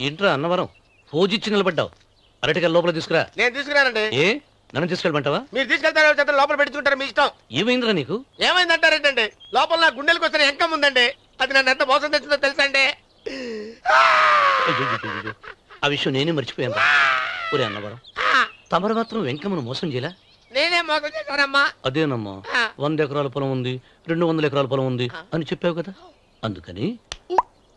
ఏంట్రా అన్నవరం? ఫోజిచ్చి నిలబడ్డావు. అరటికల్ లోపల తీసుకురా. నేను తీసుకురానండి. ఏ? నన్ను తీసుకెళ్ళమంటావా? మీరు తీసుకెళ్తారో చేత లోపల పెట్టుకుంటారు మీ ఇష్టం. ఏమైందిరా నీకు? ఏమైందంటారేంటండి? లోపల నా గుండెలకు వస్తున్న ఎంకం ఉందండి. అది నన్ను ఎంత మోసం తెచ్చిందో తెలుసా అండి. ఆ విషయం నేనే మర్చిపోయాను ఒరే అన్నవరం తమరు మాత్రం వెంకమ్మను మోసం చేయలా? నేనే మోసం చేశానమ్మా అదేనమ్మా. వంద ఎకరాల పొలం ఉంది రెండు వందల ఎకరాల పొలం ఉంది అని చెప్పావు కదా. అందుకని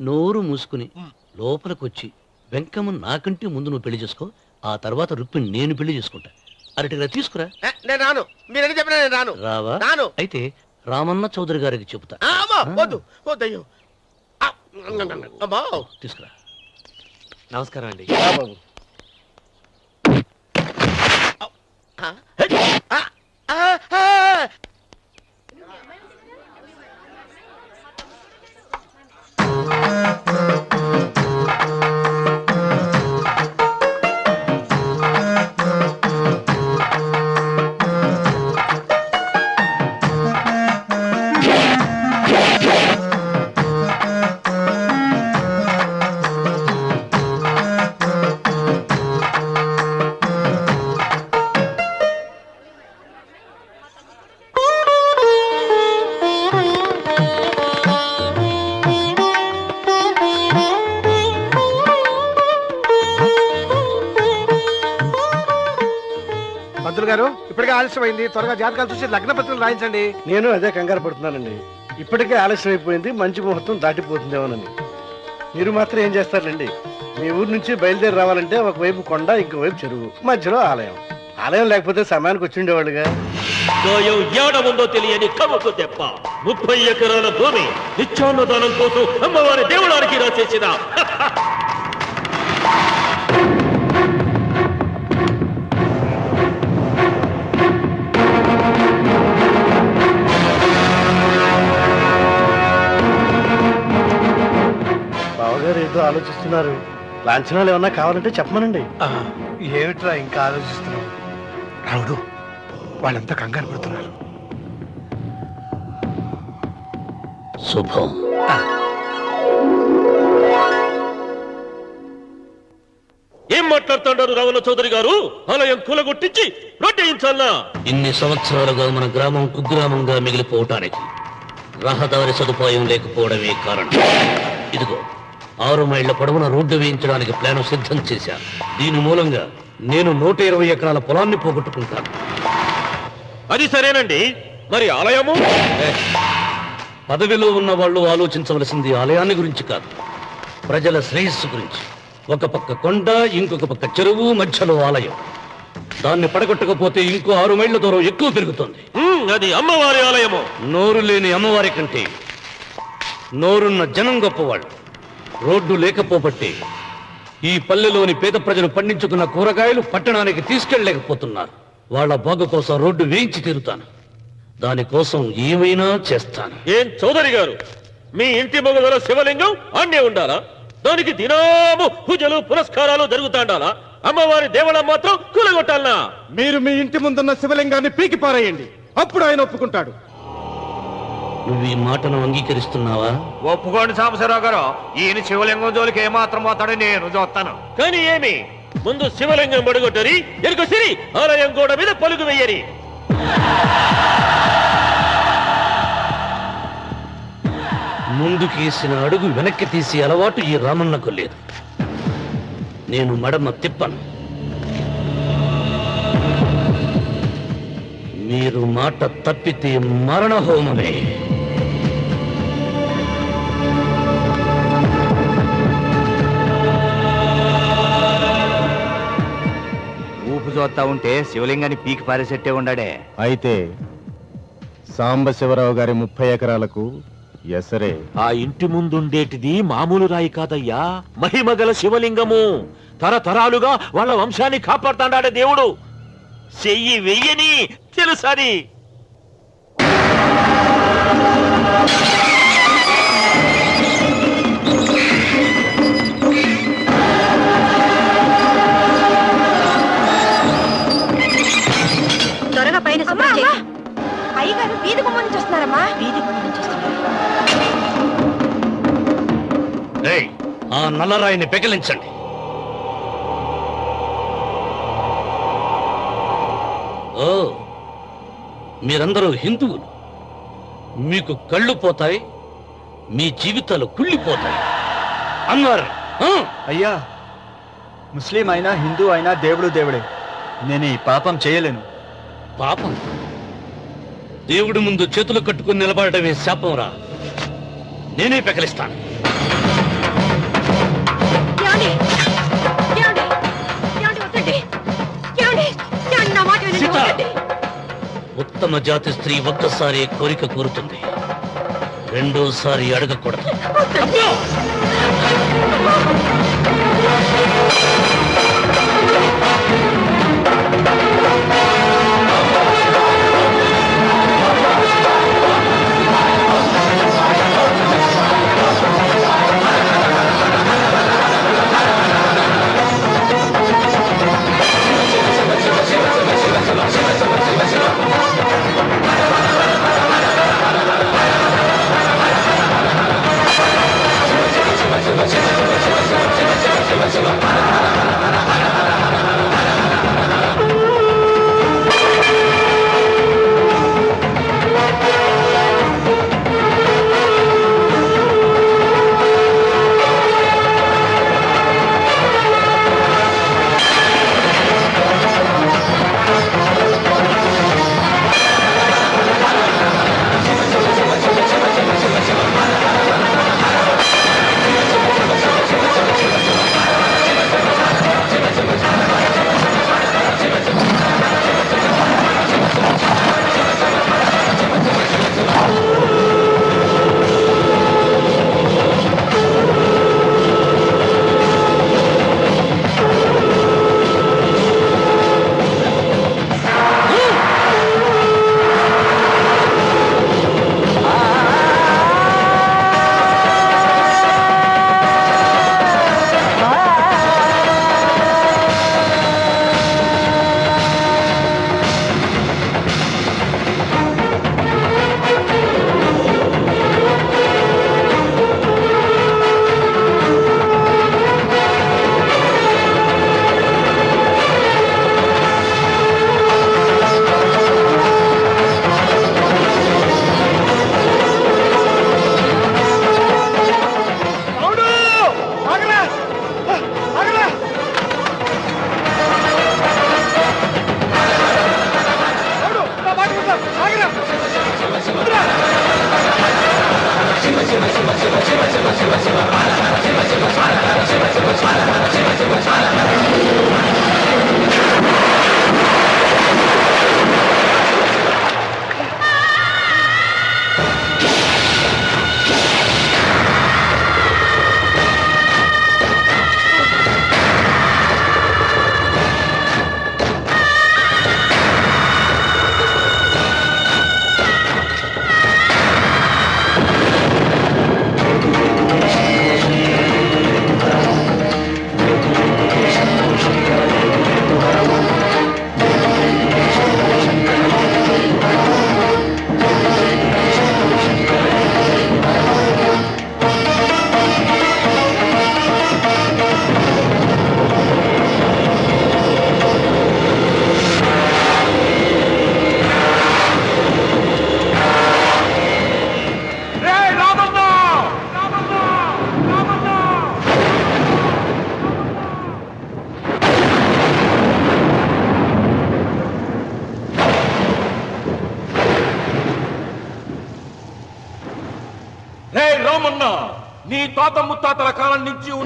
నోరు మూసుకుని లోపలికి వచ్చి వెంకమ్మ నాకంటే ముందు నువ్వు పెళ్ళి చేసుకో ఆ తర్వాత రుక్మిణి నేను పెళ్ళి చేసుకుంటా. అరటిగా తీసుకురా. నేను రాను. మీరని చెప్పినా నేను రాను. రావా? రాను. అయితే రామన్న చౌదరి గారికి చెబుతా. వద్దు. తీసుకురా. నమస్కారం అండి. ఆ, ఆ, ఇప్పటికే ఆలస్యమైంది. త్వరగా జాతకాలు చూసి లగ్న పత్రికలు రాయించండి. నేను అదే కంగారు పడుతున్నానండి. ఇప్పటికే ఆలస్యం అయిపోయింది మంచి ముహూర్తం దాటిపోతుందేమోనని. మీరు మాత్రం ఏం చేస్తారండి మీ ఊరు నుంచి బయలుదేరి రావాలంటే ఒకవైపు కొండ ఇంకోవైపు చెరువు మధ్యలో ఆలయం. ఆలయం లేకపోతే సమయానికి వచ్చి ఉండేవాళ్ళుగా. గాయం ఏడ ఉందో తెలియని తెప్ప. ముప్పై ఎకరాల భూమి నిత్యాన్నదానం కోసం అమ్మవారి దేవుడానికి రాసేసిన. ఏదో ఆలోచిస్తున్నారు. లాంఛనాలు ఏమన్నా కావాలంటే చెప్పమనండి. ఏమిట్రా ఇంకా ఆలోచిస్తున్నావు? రావుడు వాళ్ళంతా కంగారు పడుతున్నారు. శుభం. ఏం మాట్లాడుతున్నారు రావణ చౌదరి గారు? ఆలయం కూలగొట్టించి రొట్టెయించాలనా ఇన్ని సంవత్సరాలుగా మన గ్రామం కుగ్రామంగా మిగిలిపోవటానికి రహదారి సదుపాయం లేకపోవడమే కారణం. ఇదిగో ఆరు మైళ్ళ పొడవున రోడ్డు వేయించడానికి ప్లాన్ సిద్ధం చేశాను దీని మూలంగా నేను నూట ఇరవై ఎకరాల పొలాన్ని పోగొట్టుకుంటాను. అది సరేనండి. మరి ఆలయము? పదవిలో ఉన్న వాళ్ళు ఆలోచించవలసింది ఆలయాన్ని గురించి కాదు ప్రజల శ్రేయస్సు గురించి. ఒక పక్క కొండ ఇంకొక పక్క చెరువు మధ్యలో ఆలయం. దాన్ని పడగొట్టకపోతే ఇంకో ఆరు మైళ్ళ దూరం ఎక్కువ పెరుగుతుంది. అది అమ్మవారి ఆలయము. నోరు లేని అమ్మవారి కంటే నోరున్న జనం గొప్పవాళ్ళు. రోడ్డు లేకపోబట్టి ఈ పల్లెలోని పేద ప్రజలు పండించుకున్న కూరగాయలు పట్టణానికి తీసుకెళ్ళలేకపోతున్నారు వాళ్ళ బాగు కోసం రోడ్డు వేయించి తీరుతాను. దానికోసం ఏమైనా చేస్తాను. ఏం చౌదరి గారు? మీ ఇంటి మొగదల శివలింగం అన్నే ఉండాలా? దానికి దినాము పూజలు పురస్కారాలు జరుగుతాండాలా? అమ్మవారి దేవళం మాత్రం కూలగొట్టాలనా? మీరు మీ ఇంటి ముందున్న శివలింగాన్ని పీకి పారేయండి అప్పుడు ఆయన ఒప్పుకుంటాడు. నువ్వు ఈ మాటను అంగీకరిస్తున్నావా? ఒప్పుకోండి సాంబశివరావు గారు. ఈయన శివలింగం జోలికి ఏమాత్రం పోతాడో నేను చూస్తాను. కానీ ఏమి? ముందు శివలింగం పడగొట్టరి ఎరుక సిరి ఆలయం గోడ మీద పలుకు వెయ్యరి ముందుకేసిన అడుగు వెనక్కి తీసి అలవాటు ఈ రామన్నకు లేదు. నేను మడమ తిప్పను. మీరు మాట తప్పితే మరణ హోమమే చూస్తా ఉంటే శివలింగాన్ని పీకి పారేసెట్టే ఉండాడే అయితే సాంబశివరావు గారి ముప్పై ఎకరాలకు ఎసరే. ఆ ఇంటి ముందుండేటిది మామూలు రాయి కాదయ్యా. మహిమగల శివలింగము. తరతరాలుగా వాళ్ళ వంశాన్ని కాపాడుతాడాడే దేవుడు. చెయ్యి వెయ్యని తెలుసని అయ్యగారు వీధి గుమ్మం నుంచి వస్తున్నారమ్మా వీధి ఆ నల్లరాయిని పెకిలించండి. ఓ మీరందరూ హిందువులు. మీకు కళ్ళు పోతాయి మీ జీవితాలు కుళ్ళిపోతాయి. అన్వర్ అయ్యా ముస్లిం అయినా హిందూ అయినా దేవుడు దేవుడే. నేను ఈ పాపం చేయలేను. పాపం? దేవుడి ముందు చేతులు కట్టుకుని నిలబడటమే శాపం రా నేనే పెకలిస్తాను. ఉత్తమ జాతి స్త్రీ ఒక్కసారి కోరిక కోరుతుంది. రెండోసారి అడగకూడదు.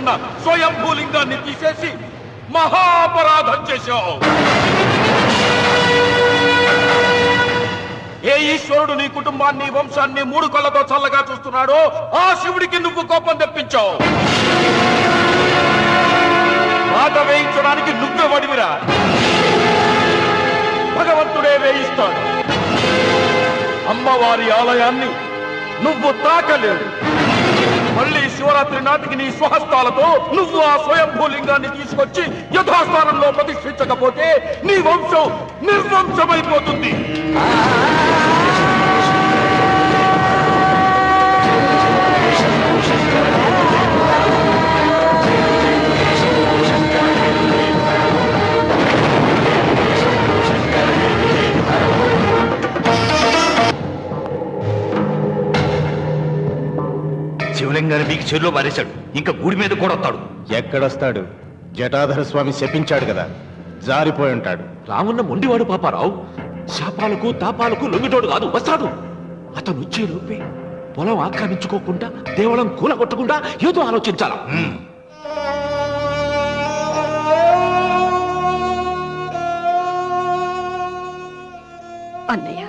ఉన్న స్వయంభూలింగాన్ని తీసేసి మహాపరాధం చేశావు. ఏ ఈశ్వరుడు నీ కుటుంబాన్ని వంశాన్ని మూడు కళ్ళతో చల్లగా చూస్తున్నాడో ఆ శివుడికి నువ్వు కోపం తెప్పించావు. బాధ వేయించడానికి నువ్వే వడివిరా. భగవంతుడే వేయిస్తాడు. అమ్మవారి ఆలయాన్ని నువ్వు తాకలేడు మళ్ళీ శివరాత్రి నాటికి నీ స్వహస్తాలతో నువ్వు ఆ స్వయంభూలింగాన్ని తీసుకొచ్చి యథాస్థానంలో ప్రతిష్ఠించకపోతే నీ వంశం నిర్వంశమైపోతుంది. శివలింగాన్ని మీకు చెరులో మారేశాడు ఇంకా గుడి మీద కూడా వస్తాడు. ఎక్కడొస్తాడు? జటాధర స్వామి శపించాడు కదా. జారిపోయి ఉంటాడు. రామున్న మొండివాడు పాపారావు. శాపాలకు తాపాలకు లొంగిటోడు కాదు వస్తాడు అతను వచ్చే లోపే పొలం ఆక్రమించుకోకుండా దేవళం కూలగొట్టకుండా ఏదో ఆలోచించాలా? అన్నయ్య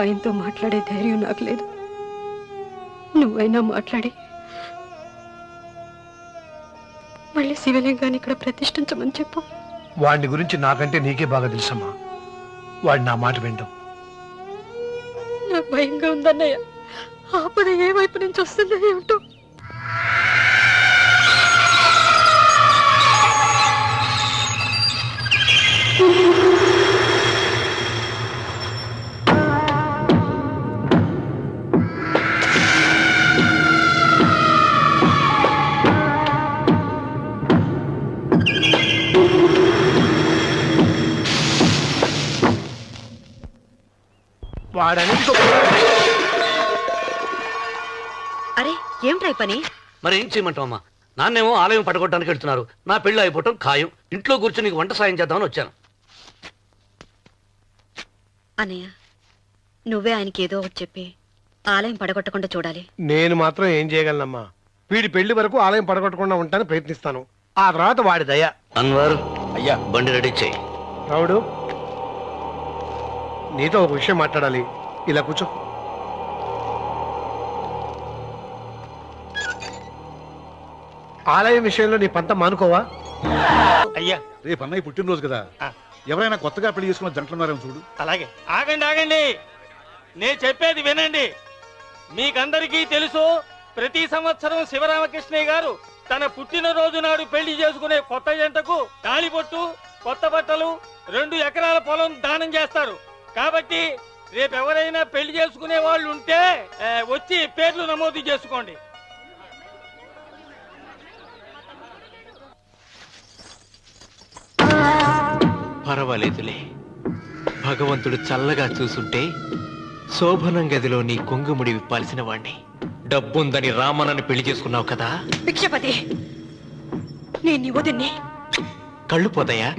ఆయనతో మాట్లాడే ధైర్యం నాకు లేదు. నువ్వైనా మాట్లాడి. మళ్ళీ శివలింగాన్ని ఇక్కడ ప్రతిష్ఠించమని చెప్పు. వాడిని గురించి నాకంటే నీకే బాగా తెలుసమ్మా. వాడు నా మాట వింటాం నాకు భయంగా ఉందన్నయ్య. ఆపద ఏ వైపు నుంచి వస్తుందో ఏమిటో. వాడని ఏమిట్రా పని? మరి ఏం చేయమంటావు అమ్మా నాన్నేమో ఆలయం పడగొట్టడానికి వెళ్తున్నారు. నా పెళ్ళి అయిపోవటం ఖాయం. ఇంట్లో కూర్చొని నీకు వంట సాయం చేద్దామని వచ్చాను. అన్నయ్య నువ్వే ఆయనకి ఏదో ఒకటి చెప్పి ఆలయం పడగొట్టకుండా చూడాలి. నేను మాత్రం ఏం చేయగలనమ్మా? వీడి పెళ్ళి వరకు ఆలయం పడగొట్టకుండా ఉంటాను ప్రయత్నిస్తాను. ఆ తర్వాత వాడి దయ. అన్వర్ అయ్యా. బండి రెడీ చేయి. రావుడు నీతో ఒక విషయం మాట్లాడాలి. ఇలా కూర్చో. ఆలయం విషయంలో నీ పంత మానుకోవా? అయ్యా. రేపు అన్నయ్య పుట్టినరోజు కదా. ఎవరైనా కొత్తగా పెళ్ళి చేసుకున్న జంటలున్నారేమో చూడు. అలాగే. ఆగండి ఆగండి. నేను చెప్పేది వినండి. మీకందరికీ తెలుసు ప్రతి సంవత్సరం శివరామకృష్ణయ్య గారు తన పుట్టినరోజు నాడు పెళ్ళి చేసుకునే కొత్త జంటకు తాళిబొట్టు కొత్త బట్టలు రెండు ఎకరాల పొలం దానం చేస్తారు. కాబట్టి రేపు ఎవరైనా పెళ్ళి చేసుకునే వాళ్ళు ఉంటే ఆ, వచ్చి పేర్లు నమోదు చేసుకోండి. పర్వాలేదులే. భగవంతుడు చల్లగా చూసుంటే శోభనం గదిలో నీ కొంగుముడి విప్పాల్సిన వాణ్ణి. డబ్బుందని రామనని పెళ్ళి చేసుకున్నావు కదా? భిక్షపతి నేను నీ వదిన్ని. కళ్ళు పోతాయా.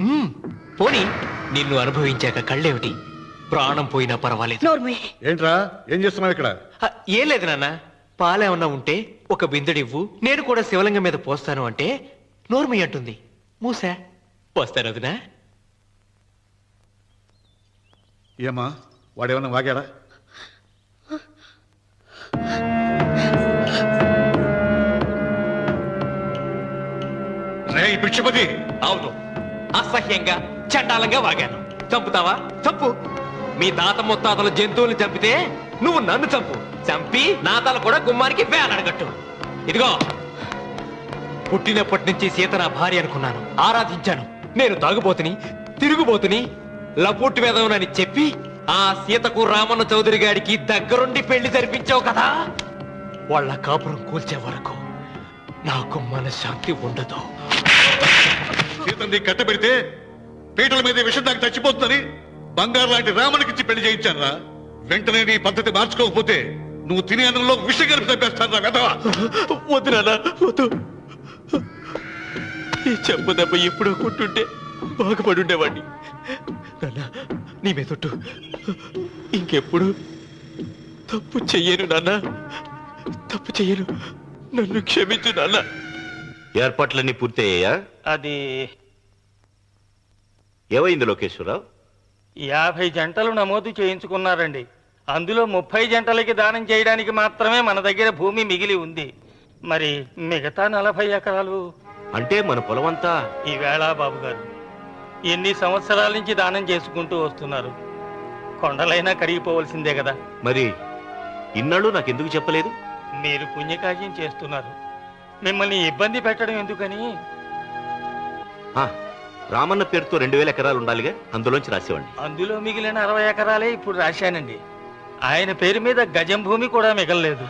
పోనీ నిన్ను అనుభవించాక కళ్ళేమిటి? ప్రాణం పోయినా పర్వాలేదు. నోర్మి. ఏంట్రా? ఏం చేస్తున్నావు ఇక్కడ? హ, ఏం లేదు నాన్న. పాలేమన్నా ఉంటే ఒక బిందెడివ్వు. నేను కూడా శివలింగం మీద పోస్తాను అంటే నోర్మి అంటుంది. మూసా? పోస్తాను వదినా ఏమా వాడేమన్నా వాగాడా? రే పిచ్చిపతి అవును. అసహ్యంగా చండాలంగా వాగాను. చంపుతావా? చంపు. మీ తాత ముత్తాతలు జంతువుల్ని చంపితే నువ్వు నన్ను చంపు. చంపి నా తల కూడా గుమ్మానికి వేలాడగట్టు. ఇదిగో. పుట్టినప్పటి నుంచి సీత నా భార్య అనుకున్నాను. ఆరాధించాను. నేను తాగుబోతుని తిరుగుబోతుని లపుట్టు వేదవునని చెప్పి ఆ సీతకు రామన్న చౌదరి గారికి దగ్గరుండి పెళ్ళి జరిపించావు కదా? వాళ్ళ కాపురం కూల్చే వరకు నాకు మనశ్శాంతి ఉండదు. సీతని కట్టబెడితే పీటల మీద విషం దాకా చచ్చిపోతుందని బంగారు లాంటి రామునికిచ్చి పెళ్ళి చేయించారా వెంటనే నీ పద్ధతి మార్చుకోకపోతే నువ్వు తినే అన్నంలో విషం కలిపి చంపేస్తాను వెదవా వద్దు నాన్న వద్దు. ఈ చెప్పు దెబ్బ ఎప్పుడో కొట్టుంటే బాగుపడి ఉండేవాడిని. నాన్న నీ మీదొట్టు ఇంకెప్పుడు? తప్పు చెయ్యను నాన్న. తప్పు చెయ్యను. నన్ను క్షమించు నాన్న. ఏర్పాట్లన్నీ పూర్తయ్యాయా? అది ఏమైంది లోకేశ్వరరావు? యాభై జంటలు నమోదు చేయించుకున్నారండి. అందులో ముప్పై జంటలకి దానం చేయడానికి మాత్రమే మన దగ్గర భూమి మిగిలి ఉంది. మరి మిగతా నలభై ఎకరాలు? అంటే మన పొలమంతా? ఈవేళ బాబు గారు. ఎన్ని సంవత్సరాల నుంచి దానం చేసుకుంటూ వస్తున్నారు? కొండలైనా కరిగిపోవలసిందే కదా. మరి ఇన్నాళ్ళు నాకెందుకు చెప్పలేదు? మీరు పుణ్యకార్యం చేస్తున్నారు. మిమ్మల్ని ఇబ్బంది పెట్టడం ఎందుకని? ఆ, రామన్న పేరుతో రెండు వేల ఎకరాలు ఉండాలిగా అందులోంచి రాసేవాడిని. అందులో మిగిలిన అరవై ఎకరాలే ఇప్పుడు రాశానండి. ఆయన పేరు మీద గజం భూమి కూడా మిగలలేదు.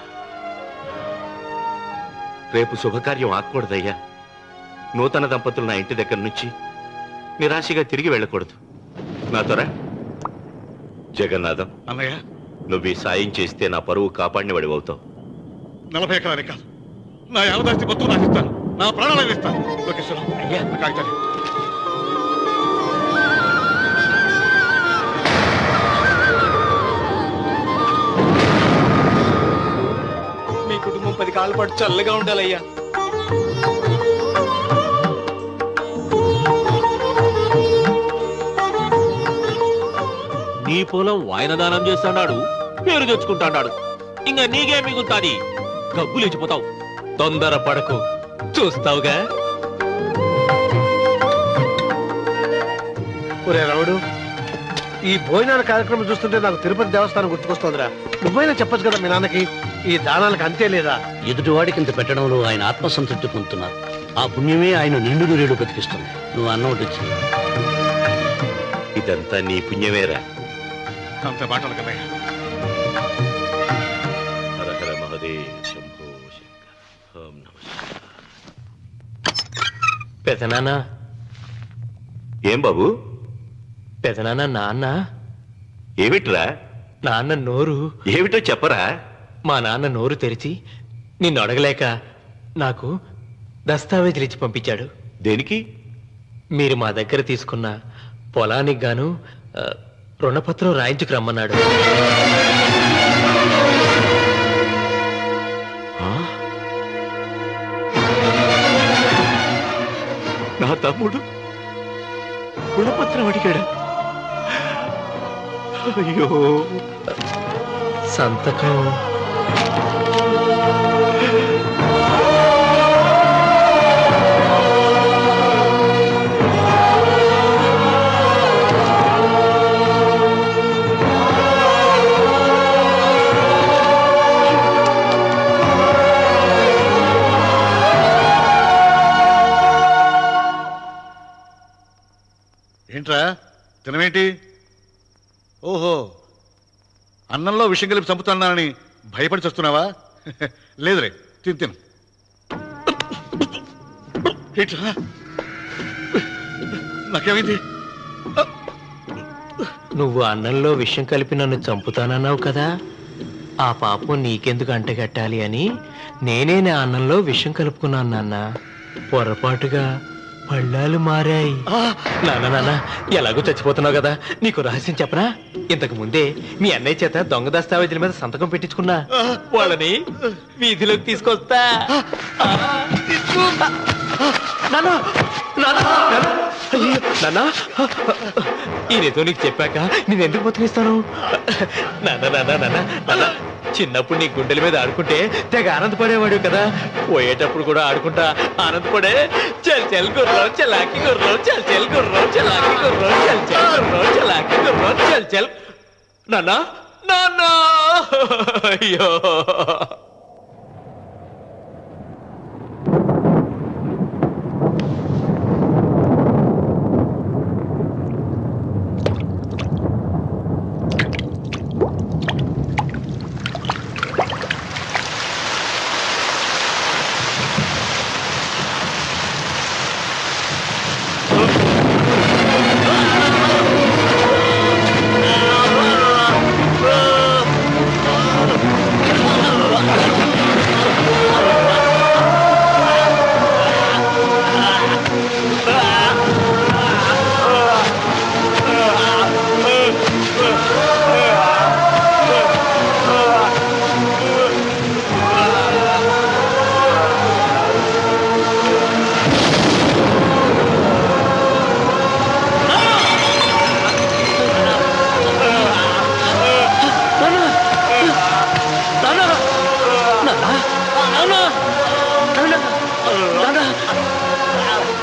రేపు శుభకార్యం ఆకూడదయ్యా నూతన దంపతులు నా ఇంటి దగ్గర నుంచి నిరాశగా తిరిగి వెళ్ళకూడదు. నాతోరా జగన్నాథం అన్నయ్య? నువ్వు ఈ సాయం చేస్తే నా పరువు కాపాడిన అవుతావు. నలభై ఎకరాలే కాదు. నా యావదాస్తి మొత్తం నాకు ఇస్తాను నా ప్రాణాలను ఇస్తాను లోకేశ్వరం అయ్యా. ఆ కాగితాలు. మీ కుటుంబం పది కాళ్ళ పాటు చల్లగా ఉండాలయ్యా. నీ పొలం వాయనదానం చేస్తాడాడు పేరు తెచ్చుకుంటాడాడు. ఇంకా నీకే మిగులుతాది? గబ్బు లేచిపోతావు. తొందర పడకు. చూస్తావుగా? ఒరే రావుడు ఈ భోజనాల కార్యక్రమం చూస్తుంటే నాకు తిరుపతి దేవస్థానం గుర్తుకొస్తోందిరా. నువ్వైనా చెప్పొచ్చు కదా మీ నాన్నకి ఈ దానాలకు అంతే లేదా? ఎదుటివాడికి ఇంత పెట్టడంలో ఆయన ఆత్మసంతృప్తి పొందుతున్నారు. ఆ పుణ్యమే ఆయన నిండు నూరేడు బతికిస్తుంది నువ్వు అన్నం వడ్డించి ఇదంతా నీ పుణ్యమేరా. అంత మాటలు కన్నయ్య హర హర మహదేవ్ శంభో శంకర. ఓం నమః పెదనాన్న. ఏం బాబు? పెదనాన్న నాన్న. ఏమిట్రా? నాన్న నోరు. ఏమిటో చెప్పరా. మా నాన్న నోరు తెరిచి నిన్ను అడగలేక నాకు దస్తావేజీలు ఇచ్చి పంపించాడు. దేనికి? మీరు మా దగ్గర తీసుకున్న పొలానికి గాను రుణపత్రం రాయించుకు రమ్మన్నాడు? నా తమ్ముడు గుణపత్రం అడిగాడా. అయ్యో. సంతకం. తినవేంటి ఓహో అన్నంలో విషయం కలిపి చంపుతున్నానని భయపడి చస్తున్నావా? లేదురే తిను తిను. ఏంట్రా నాకేమైంది? నువ్వు అన్నంలో విషయం కలిపి నన్ను చంపుతానన్నావు కదా? ఆ పాపం నీకెందుకు అంటగట్టాలి అని నేనే నా అన్నంలో విషం కలుపుకున్నాను నాన్న. పొరపాటుగా పళ్ళాలు మారాయి నాన్న నాన్న ఎలాగో చచ్చిపోతున్నావు కదా నీకు రహస్యం చెప్పనా ఇంతకు ముందే మీ అన్నయ్య చేత దొంగ దస్తావేజీల మీద సంతకం పెట్టించుకున్నా వాళ్ళని వీధిలోకి తీసుకొస్తా నాన్న నాన్న నాన్న ఈయనతో నీకు చెప్పాక నేను ఎందుకు బతికిస్తాను నాన్న నాన్న నాన్న నాన్న చిన్నప్పుడు నీ గుండెల మీద ఆడుకుంటే తెగ ఆనందపడేవాడు కదా. పోయేటప్పుడు కూడా ఆడుకుంటా ఆనందపడే. చల్ చల్ గుర్రం చలాకి గుర్రం చల్ చల్ గుర్రం చలాకి గుర్రం చల్ చల్ గుర్రం చలాకి గుర్రం చల్ చల్. నాన్న నాన్న అయ్యో.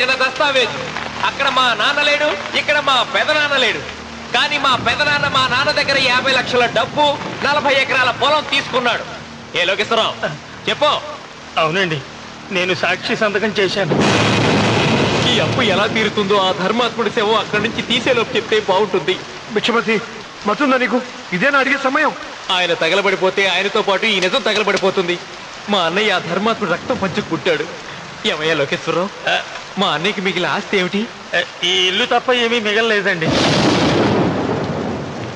పెట్టిన దస్తావేజు. అక్కడ మా నాన్న లేడు ఇక్కడ మా పెదనాన్న లేడు. కానీ మా పెదనాన్న మా నాన్న దగ్గర యాభై లక్షల డబ్బు నలభై ఎకరాల పొలం తీసుకున్నాడు. ఏ లోకేశ్వరరావు చెప్పు. అవునండి నేను సాక్షి సంతకం చేశాను. ఈ అప్పు ఎలా తీరుతుందో ఆ ధర్మాత్ముడి సేవ అక్కడి నుంచి తీసేలోపు చెప్తే బాగుంటుంది. భిక్షపతి మతుందా నీకు? ఇదేనా అడిగే సమయం. ఆయన తగలబడిపోతే ఆయనతో పాటు ఈ నిజం తగలబడిపోతుంది. మా అన్నయ్య ఆ ధర్మాత్ముడు రక్తం పంచుకు పుట్టాడు ఏమయ్యా లోకేశ్వరరావు? మా అన్నయ్యకి మిగిలిన ఆస్తి ఏమిటి? ఈ ఇల్లు తప్ప ఏమీ మిగలలేదండి.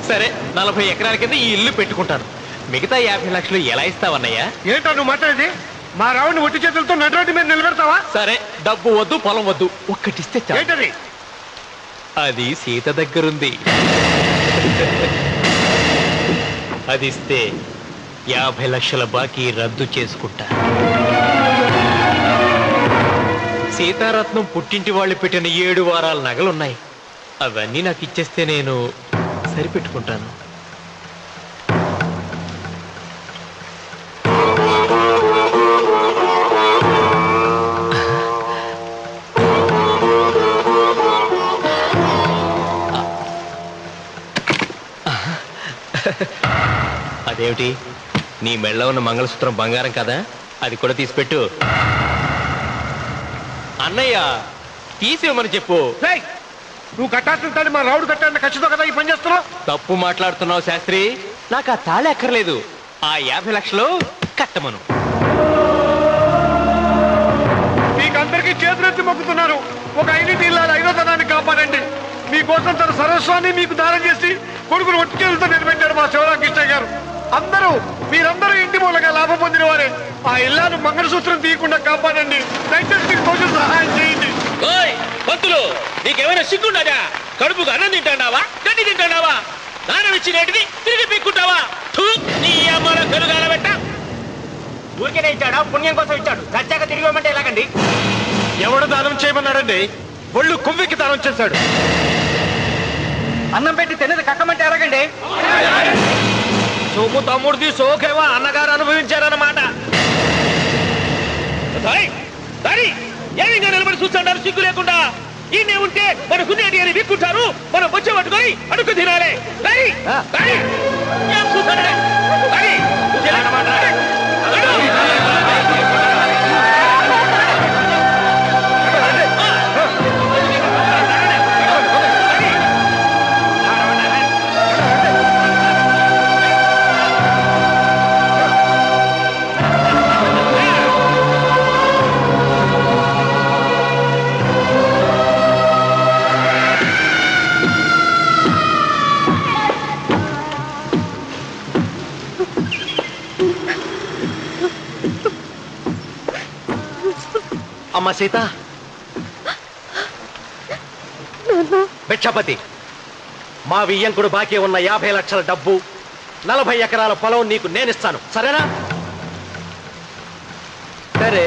సరే నలభై ఎకరాల కింద ఈ ఇల్లు పెట్టుకుంటాను. మిగతా యాభై లక్షలు ఎలా ఇస్తావన్నయ్యా? ఏంటో నువ్వు మాట్లాడేది? మా రావుని ఒట్టి చేతులతో నటురోడ్డు మీద నిలబెడతావా? సరే డబ్బు వద్దు పొలం వద్దు ఒక్కటిస్తే ఏంటది? అది సీత దగ్గరుంది. అది ఇస్తే యాభై లక్షల బాకీ రద్దు చేసుకుంటా. సీతారత్నం పుట్టింటి వాళ్ళు పెట్టిన ఏడు వారాల నగలున్నాయి. అవన్నీ నాకు ఇచ్చేస్తే నేను సరిపెట్టుకుంటాను. అదేమిటి? నీ మెళ్ళ ఉన్న మంగళసూత్రం బంగారం కదా? అది కూడా తీసిపెట్టు. అన్నయ్య తీసేయమని చెప్పు. నువ్వు కట్టాల్సిన తాడి మా రావుడు కట్టాలని ఖచ్చితంగా కదా ఈ పని చేస్తున్నావు? తప్పు మాట్లాడుతున్నావు శాస్త్రి. నాకు ఆ తాళి అక్కర్లేదు. ఆ యాభై లక్షలు కట్టమను. మీకందరికీ చేతులెత్తి మొక్కుతున్నారు ఒక ఐదింటి ఇల్లాలి ఐదో తనాన్ని కాపాడండి. మీకోసం తన సరస్వాన్ని మీకు దానం చేసి కొడుకును ఒట్టి చేతులతో నిలబెట్టాడు మా గారు అందరూ మీరందరూ ఇంటి మూలంగా లాభం పొందిన వారే ఆ ఇల్లాను మంగళసూత్రం తీయకుండా కాపాడండి. దయచేసి కొంచెం సహాయం చేయండి. పంతులు నీకేమైనా సిగ్గుండదా? కడుపుకు అన్నం తింటాడావా? గడ్డి తింటాడావా? నాన్న ఇచ్చినటిది తిరిగి పీక్కుంటావా? నీ అమ్మాల కలుగాల పెట్ట ఊరికేనే ఇచ్చాడా? పుణ్యం కోసం ఇచ్చాడు. చచ్చాక తిరిగి ఇవ్వమంటే ఎలాగండి? ఎవడు దానం చేయమన్నాడండి? ఒళ్ళు కొవ్వెక్కి దానం చేశాడు. అన్నం పెట్టి తిన్నది కక్కమంటే ఎలాగండి? సొమ్ము తమ్ముడిది సోకేవా? అన్నగారు అనుభవించారన్నమాట. దారి, దారి, ఏమిగా నిలబడి చూస్తుంటారు సిగ్గు లేకుండా. ఈయనే ఉంటే మన హునేటి అని విక్కుంటారు. మనం వచ్చే పట్టుకొని అడుగు తినాలి. సీత. భిక్షపతి. మా వియ్యంకుడు బాకీ ఉన్న యాభై లక్షల డబ్బు నలభై ఎకరాల పొలం నీకు నేనిస్తాను. సరేనా? సరే.